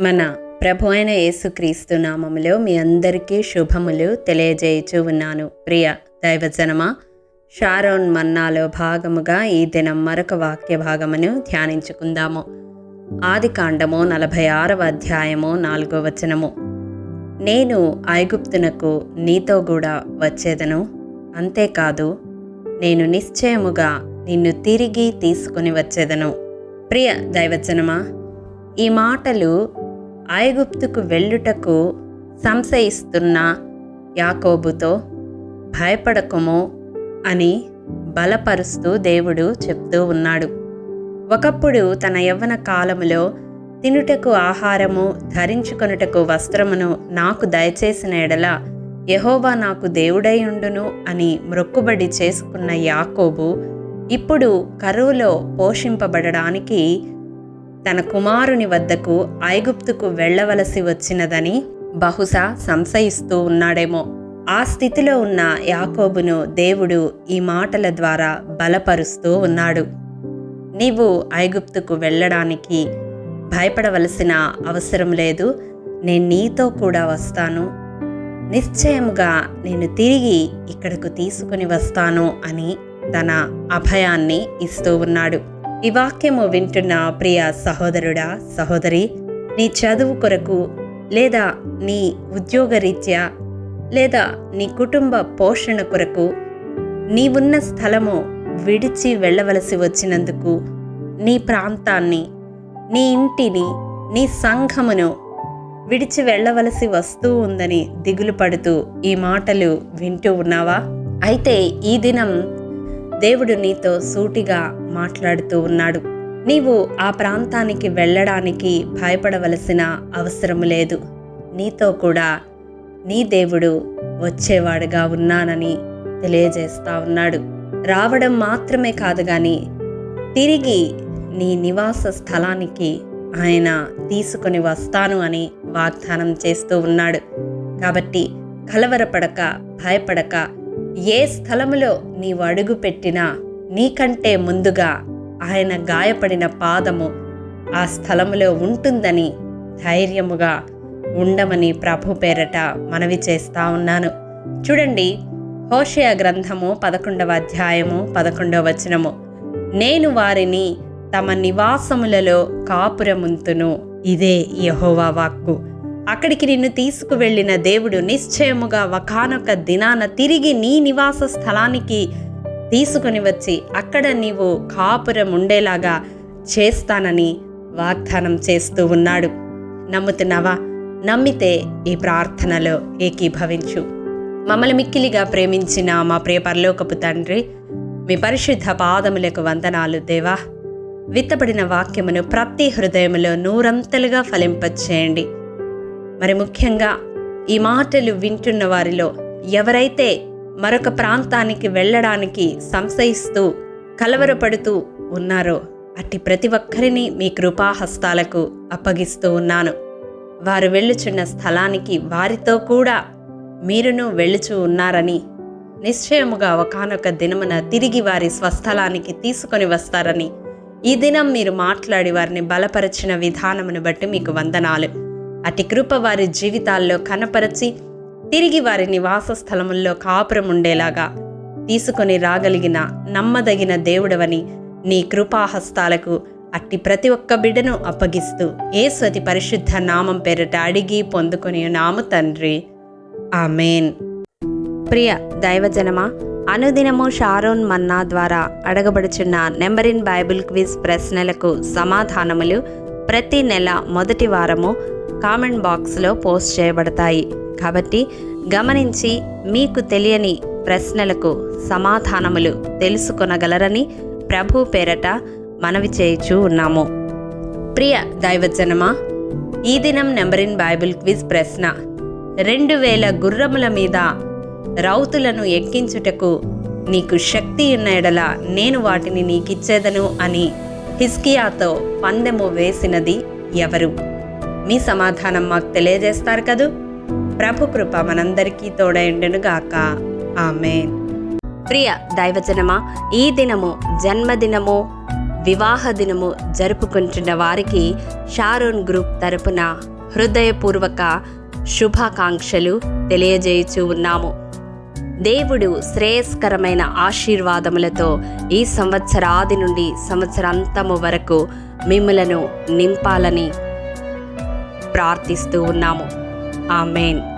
మన ప్రభు అయిన యేసుక్రీస్తు నామములో మీ అందరికీ శుభములు తెలియజేయుచు ఉన్నాను. ప్రియ దైవజనమా షారోన్ మన్నాలో భాగముగా ఈ దినం మరొక వాక్య భాగమును ధ్యానించుకుందాము. ఆది కాండము నలభై ఆరవ అధ్యాయము నాలుగో వచనము. నేను ఐగుప్తునకు నీతో కూడా వచ్చేదను. అంతేకాదు నేను నిశ్చయముగా నిన్ను తిరిగి తీసుకుని వచ్చేదను. ప్రియ దైవజనమా ఈ మాటలు ఐగుప్తుకు వెళ్ళుటకు సంశయిస్తున్న యాకోబుతో భయపడకము అని బలపరుస్తూ దేవుడు చెప్తూ ఉన్నాడు. ఒకప్పుడు తన యవ్వన కాలములో తినుటకు ఆహారము ధరించుకొనుటకు వస్త్రమును నాకు దయచేసిన ఎడల యహోవా నాకు దేవుడై ఉండును అని మ్రొక్కుబడి చేసుకున్న యాకోబు ఇప్పుడు కరువులో పోషింపబడడానికి తన కుమారుని వద్దకు ఐగుప్తుకు వెళ్ళవలసి వచ్చినదని బహుశా సంశయిస్తూ ఉన్నాడేమో. ఆ స్థితిలో ఉన్న యాకోబును దేవుడు ఈ మాటల ద్వారా బలపరుస్తూ ఉన్నాడు. నీవు ఐగుప్తుకు వెళ్ళడానికి భయపడవలసిన అవసరం లేదు. నేను నీతో కూడా వస్తాను. నిశ్చయముగా నేను తిరిగి ఇక్కడకు తీసుకుని వస్తాను అని తన అభయాన్ని ఇస్తూ ఉన్నాడు. ఈ వాక్యము వింటున్న ప్రియ సహోదరుడా సహోదరి నీ చదువు కొరకు లేదా నీ ఉద్యోగరీత్యా లేదా నీ కుటుంబ పోషణ కొరకు నీవున్న స్థలము విడిచి వెళ్ళవలసి వచ్చినందుకు నీ ప్రాంతాన్ని నీ ఇంటిని నీ సంఘమును విడిచి వెళ్ళవలసి వస్తూ ఉందని దిగులు పడుతూ ఈ మాటలు వింటూ ఉన్నావా? అయితే ఈ దినం దేవుడు నీతో సూటిగా మాట్లాడుతూ ఉన్నాడు. నీవు ఆ ప్రాంతానికి వెళ్ళడానికి భయపడవలసిన అవసరం లేదు. నీతో కూడా నీ దేవుడు వచ్చేవాడుగా ఉన్నానని తెలియజేస్తా ఉన్నాడు. రావడం మాత్రమే కాదు కానీ తిరిగి నీ నివాస స్థలానికి ఆయన తీసుకొని వస్తాను అని వాగ్దానం చేస్తూ ఉన్నాడు. కాబట్టి కలవరపడక భయపడక ఏ స్థలములో నీవు అడుగు పెట్టినా నీకంటే ముందుగా ఆయన గాయపడిన పాదము ఆ స్థలములో ఉంటుందని ధైర్యముగా ఉండమని ప్రభు పేరట మనవి చేస్తా ఉన్నాను. చూడండి హోషయ గ్రంథము పదకొండవ అధ్యాయము పదకొండవ వచనము. నేను వారిని తమ నివాసములలో కాపురముంతును ఇదే యహోవా వాక్కు. అక్కడికి నిన్ను తీసుకువెళ్ళిన దేవుడు నిశ్చయముగా ఒకనొక దినాన తిరిగి నీ నివాస స్థలానికి తీసుకుని వచ్చి అక్కడ నీవు కాపురం ఉండేలాగా చేస్తానని వాగ్దానం చేస్తూ ఉన్నాడు. నమ్ముతున్నావా? నమ్మితే ఈ ప్రార్థనలో ఏకీభవించు. మమ్మల్ని మిక్కిలిగా ప్రేమించిన మా ప్రియ పరలోకపు తండ్రి మీ పరిశుద్ధ పాదములకు వందనాలు దేవా. విత్తబడిన వాక్యమును ప్రతి హృదయములో నూరంతలుగా ఫలింపచేయండి. మరి ముఖ్యంగా ఈ మాటలు వింటున్న వారిలో ఎవరైతే మరొక ప్రాంతానికి వెళ్ళడానికి సంశయిస్తూ కలవరపడుతూ ఉన్నారో అట్టి ప్రతి ఒక్కరిని మీ కృపాహస్తాలకు అప్పగిస్తూ ఉన్నాను. వారు వెళ్ళుచున్న స్థలానికి వారితో కూడా మీరును వెళ్ళుచూ ఉన్నారని నిశ్చయముగా ఒకనొక దినమున తిరిగి వారి స్వస్థలానికి తీసుకొని వస్తారని ఈ దినం మీరు మాట్లాడి వారిని బలపరచిన విధానమును బట్టి మీకు వందనాలు. అతి కృప వారి జీవితాల్లో కనపరచి తిరిగి వారి నివాస స్థలముల్లో కాపురం ఉండేలాగా తీసుకొని రాగలిగిన నమ్మదగిన దేవుడవని నీ కృపాహస్తాలకు అట్టి ప్రతి ఒక్క బిడ్డను అప్పగిస్తూ ఏస్వతి పరిశుద్ధ నామం పేరిట అడిగి పొందుకొని నాము తండ్రి. ఆమెన్. ప్రియ దైవజనమా అనుదినము షారోన్ మన్నా ద్వారా అడగబడుచున్న నెంబరిన్ బైబిల్ క్విజ్ ప్రశ్నలకు సమాధానములు ప్రతి నెల మొదటి వారము కామెంట్ బాక్స్లో పోస్ట్ చేయబడతాయి. కాబట్టి గమనించి మీకు తెలియని ప్రశ్నలకు సమాధానములు తెలుసుకొనగలరని ప్రభు పేరట మనవి చేయుచూ ఉన్నాము. ప్రియ దైవజనమా ఈ దినం నెంబర్ ఇన్ బైబిల్ క్విజ్ ప్రశ్న. రెండు వేల గుర్రముల మీద రౌతులను ఎక్కించుటకు నీకు శక్తి ఉన్న ఎడల నేను వాటిని నీకిచ్చేదను అని హిస్కియాతో పందెము వేసినది ఎవరు? మీ సమాధానం మాకు తెలియజేస్తారు కదూ? ప్రభు కృప మనందరికీ తోడైండునుగాక ఆమె ప్రియ దైవజనమా ఈ దినము జన్మదినము వివాహ దినము జరుపుకుంటున్న వారికి షారోన్ గ్రూప్ తరపున హృదయపూర్వక శుభాకాంక్షలు తెలియజేయచూ ఉన్నాము. దేవుడు శ్రేయస్కరమైన ఆశీర్వాదములతో ఈ సంవత్సరాది నుండి సంవత్సరాంతము వరకు మిమ్మలను నింపాలని ప్రార్థిస్తూ ఉన్నాము. ఆమెన్.